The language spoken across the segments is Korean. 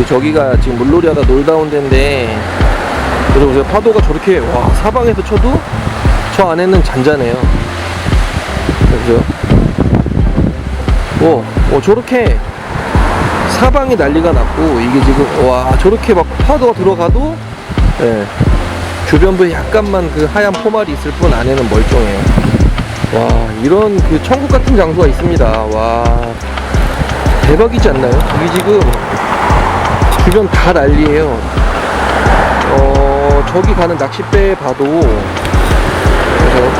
그 저기가 지금 물놀이 하다 놀다 온 데인데 그래서 파도가 저렇게 와 사방에서 쳐도 저 안에는 잔잔해요 그죠? 오, 오 저렇게 사방이 난리가 났고 이게 지금 와 저렇게 막 파도가 들어가도 예, 주변부에 약간만 그 하얀 포말이 있을 뿐 안에는 멀쩡해요. 와 이런 그 천국 같은 장소가 있습니다. 와 대박이지 않나요? 여기 지금 주변 다 난리예요. 어 저기 가는 낚싯배 봐도 그래서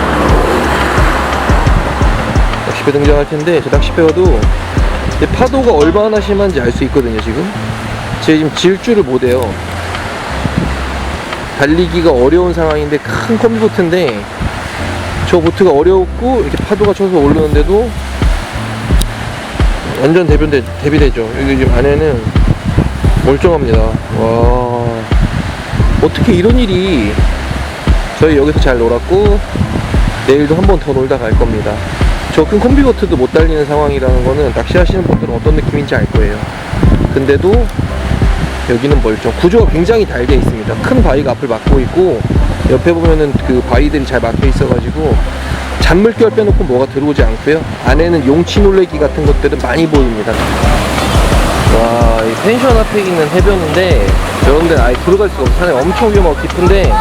낚싯배 등장할 텐데 저 낚싯배 봐도 파도가 얼마나 심한지 알 수 있거든요 지금. 제가 지금 질주를 못해요. 달리기가 어려운 상황인데 큰 컴비보트인데 저 보트가 어렵고 이렇게 파도가 쳐서 오르는데도 완전 대변대, 대비되죠. 여기 지금 안에는 멀쩡합니다 와 어떻게 이런 일이 저희 여기서 잘 놀았고 내일도 한 번 더 놀다 갈 겁니다 저 큰 콤비보트도 못 달리는 상황이라는 거는 낚시하시는 분들은 어떤 느낌인지 알 거예요. 근데도 여기는 멀쩡. 구조가 굉장히 잘 돼 있습니다. 큰 바위가 앞을 막고 있고 옆에 보면은 그 바위들이 잘 막혀 있어가지고 잔물결 빼놓고 뭐가 들어오지 않고요. 안에는 용치 놀래기 같은 것들은 많이 보입니다. 와, 이 펜션 앞에 있는 해변인데 저런 데는 아예 들어갈 수가 없어요. 산에 엄청 위험하고 깊은데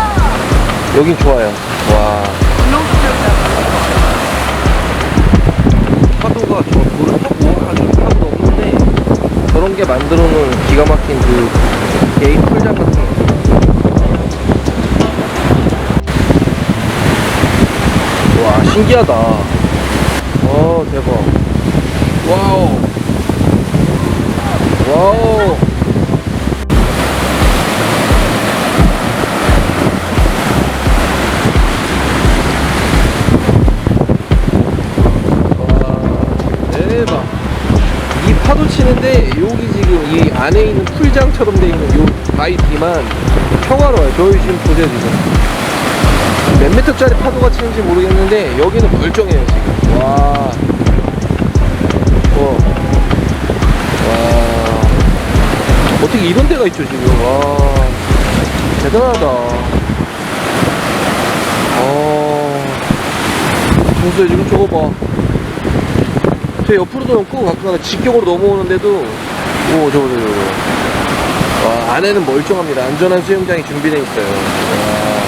여긴 좋아요. 와. 파도가 저 돌을 꺾고 가는 파도도 없는데 저런 게 만들어 놓은 기가 막힌 그 게임 풀장 같은 거. 와 신기하다. 와 대박. 와우. 와우. 파도 치는데 여기 지금 이 안에 있는 풀장처럼 돼 있는 요 바위 뒤만 평화로워요. 저희 지금 보세요 지금. 몇 미터짜리 파도가 치는지 모르겠는데 여기는 멀쩡해요 지금. 와. 이런 데가 있죠 지금. 와. 대단하다. 어. 보세요 지금 저거 봐. 제 옆으로도 끄고 가끔가다 직격으로 넘어오는데도 오 저거 저거 저거 와 안에는 멀쩡합니다 안전한 수영장이 준비되어 있어요 와.